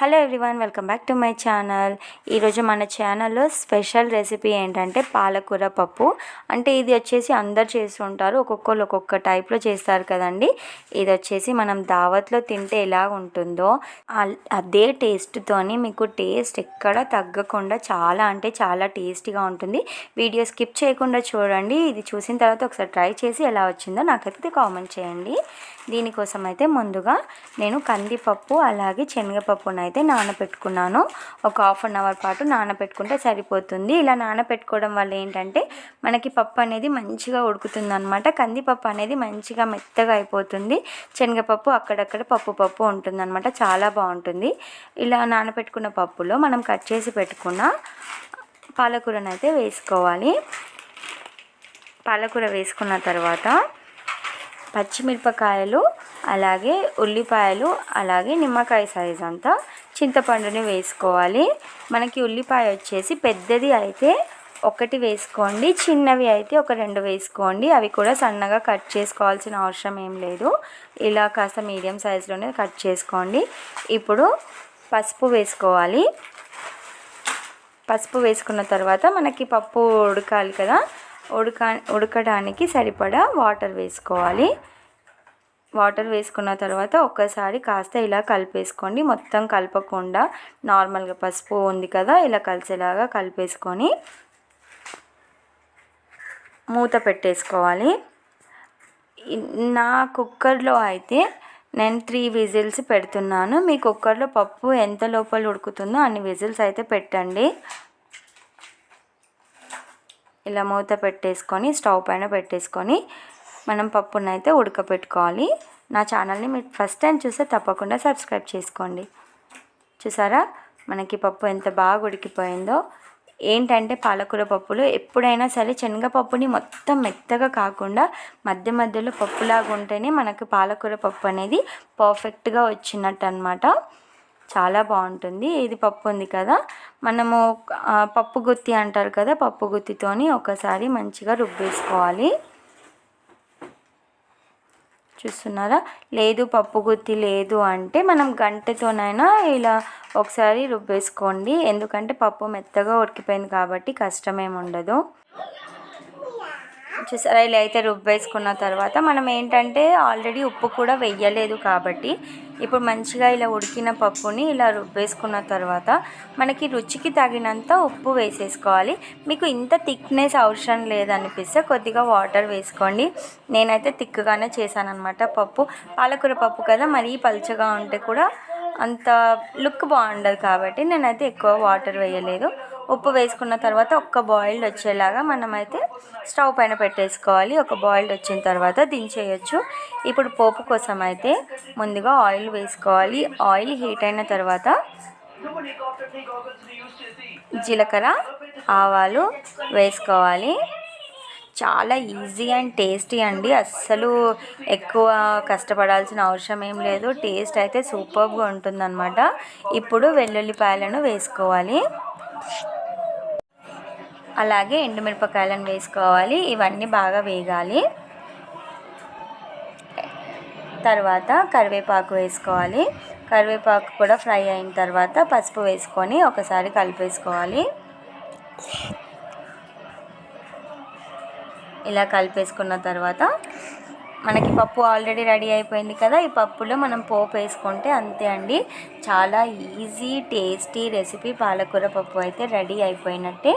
Hello everyone welcome back to my channel ఈరోజు మన ఛానల్లో స్పెషల్ రెసిపీ ఏంటంటే పాలకూర పప్పు. అంటే ఇది వచ్చేసి అందరు చేస్తుంటారు. ఒక్కొక్కరు ఒక్కొక్క టైప్లో చేస్తారు కదండి. ఇది వచ్చేసి మనం దావత్లో తింటే ఎలా ఉంటుందో అదే టేస్ట్తోని మీకు టేస్ట్ ఎక్కడ తగ్గకుండా చాలా అంటే చాలా టేస్టీగా ఉంటుంది. వీడియో స్కిప్ చేయకుండా చూడండి. ఇది చూసిన తర్వాత ఒకసారి ట్రై చేసి ఎలా వచ్చిందో నాకైతే కామెంట్ చేయండి. దీనికోసం అయితే ముందుగా నేను కందిపప్పు అలాగే శనగపప్పునైతే అయితే నానబెట్టుకున్నాను ఒక హాఫ్ అన్ అవర్ పాటు నానబెట్టుకుంటే సరిపోతుంది. ఇలా నానబెట్టుకోవడం వల్ల ఏంటంటే మనకి పప్పు అనేది మంచిగా ఉడుకుతుంది అనమాట కందిపప్పు అనేది మంచిగా మెత్తగా అయిపోతుంది. శనగపప్పు అక్కడక్కడ పప్పు పప్పు ఉంటుంది అనమాట చాలా బాగుంటుంది. ఇలా నానబెట్టుకున్న పప్పులో మనం కట్ చేసి పెట్టుకున్న పాలకూరను అయితే వేసుకోవాలి. పాలకూర వేసుకున్న తర్వాత పచ్చిమిరపకాయలు అలాగే ఉల్లిపాయలు అలాగే నిమ్మకాయ సైజ్ అంతా చింతపండుని వేసుకోవాలి. మనకి ఉల్లిపాయ వచ్చేసి పెద్దది అయితే ఒకటి వేసుకోండి చిన్నవి అయితే ఒక రెండు వేసుకోండి. అవి కూడా సన్నగా కట్ చేసుకోవాల్సిన అవసరం ఏం లేదు. ఇలా కాస్త మీడియం సైజులోనే కట్ చేసుకోండి. ఇప్పుడు పసుపు వేసుకోవాలి. పసుపు వేసుకున్న తర్వాత మనకి పప్పు ఉడకాలి కదా ఉడక ఉడకడానికి సరిపడా వాటర్ వేసుకోవాలి. వాటర్ వేసుకున్న తర్వాత ఒక్కసారి కాస్త ఇలా కలిపేసుకోండి. మొత్తం కలపకుండా నార్మల్గా పసుపు ఉంది కదా ఇలా కలిసేలాగా కలిపేసుకొని మూత పెట్టేసుకోవాలి. నా కుక్కర్లో అయితే నేను త్రీ విజిల్స్ పెడుతున్నాను. మీ కుక్కర్లో పప్పు ఎంత లోపల ఉడుకుతుందో అన్ని విజిల్స్ అయితే పెట్టండి. ఇలా మూత పెట్టేసుకొని స్టవ్ పైన పెట్టేసుకొని మనం పప్పునైతే ఉడకపెట్టుకోవాలి. నా ఛానల్ని మీరు ఫస్ట్ టైం చూస్తే తప్పకుండా సబ్స్క్రైబ్ చేసుకోండి. చూసారా? మనకి పప్పు ఎంత బాగా ఉడికిపోయిందో. ఏంటంటే పాలకూర పప్పులు ఎప్పుడైనా సరే శనగపప్పుని మొత్తం మెత్తగా కాకుండా మధ్య మధ్యలో పప్పులాగా ఉంటేనే మనకు పాలకూర పప్పు అనేది పర్ఫెక్ట్గా వచ్చినట్టు అనమాట చాలా బాగుంటుంది. ఇది పప్పు ఉంది కదా? మనము పప్పు గుత్తి అంటారు కదా? పప్పు గుత్తితోని ఒకసారి మంచిగా రుబ్బేసుకోవాలి. చూస్తున్నారా? లేదు పప్పు గుత్తి లేదు అంటే మనం గంటతోనైనా ఇలా ఒకసారి రుబ్బేసుకోండి. ఎందుకంటే పప్పు మెత్తగా ఉడికిపోయింది కాబట్టి కష్టమేమి ఉండదు. చూసారా ఇలా అయితే రుబ్బేసుకున్న తర్వాత మనం ఏంటంటే ఆల్రెడీ ఉప్పు కూడా వెయ్యలేదు కాబట్టి ఇప్పుడు మంచిగా ఇలా ఉడికిన పప్పుని ఇలా రుబ్బేసుకున్న తర్వాత మనకి రుచికి తగినంత ఉప్పు వేసేసుకోవాలి. మీకు ఇంత థిక్నెస్ అవసరం లేదనిపిస్తే కొద్దిగా వాటర్ వేసుకోండి. నేనైతే థిక్గానే చేశానమాట పప్పు. పాలకూర పప్పు కదా మరీ పలుచగా ఉంటే కూడా అంత లుక్ బాగుండదు కాబట్టి నేనైతే ఎక్కువ వాటర్ వేయలేదు. ఉప్పు వేసుకున్న తర్వాత ఒక్క బాయిల్డ్ వచ్చేలాగా మనమైతే స్టవ్ పైన పెట్టేసుకోవాలి. ఒక బాయిల్డ్ వచ్చిన తర్వాత దించేయచ్చు. ఇప్పుడు పోపు కోసం అయితే ముందుగా ఆయిల్ వేసుకోవాలి. ఆయిల్ హీట్ అయిన తర్వాత జీలకర్ర ఆవాలు వేసుకోవాలి. చాలా ఈజీ అండ్ టేస్టీ అండి. అస్సలు ఎక్కువ కష్టపడాల్సిన అవసరం ఏం లేదు. టేస్ట్ అయితే సూపర్గా ఉంటుందన్నమాట. ఇప్పుడు వెల్లుల్లిపాయలను వేసుకోవాలి. అలాగే ఎండుమిరపకాయలను వేసుకోవాలి. ఇవన్నీ బాగా వేగాలి. తర్వాత కరివేపాకు వేసుకోవాలి. కరివేపాకు కూడా ఫ్రై అయిన తర్వాత పసుపు వేసుకొని ఒకసారి కలిపేసుకోవాలి. ఇలా కలిపేసుకున్న తర్వాత మనకి పప్పు ఆల్రెడీ రెడీ అయిపోయింది కదా ఈ పప్పులో మనం పోపు వేసుకుంటే అంతే అండి. చాలా ఈజీ టేస్టీ రెసిపీ పాలకూర పప్పు అయితే రెడీ అయిపోయినట్టే.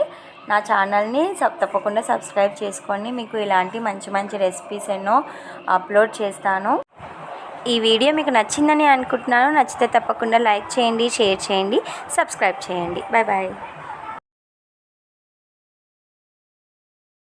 నా ఛానల్ని సబ్ తప్పకుండా సబ్స్క్రైబ్ చేసుకోండి. మీకు ఇలాంటి మంచి మంచి రెసిపీస్ ఎన్నో అప్లోడ్ చేస్తాను. ఈ వీడియో మీకు నచ్చిందని అనుకుంటున్నాను. నచ్చితే తప్పకుండా లైక్ చేయండి షేర్ చేయండి సబ్స్క్రైబ్ చేయండి. Bye bye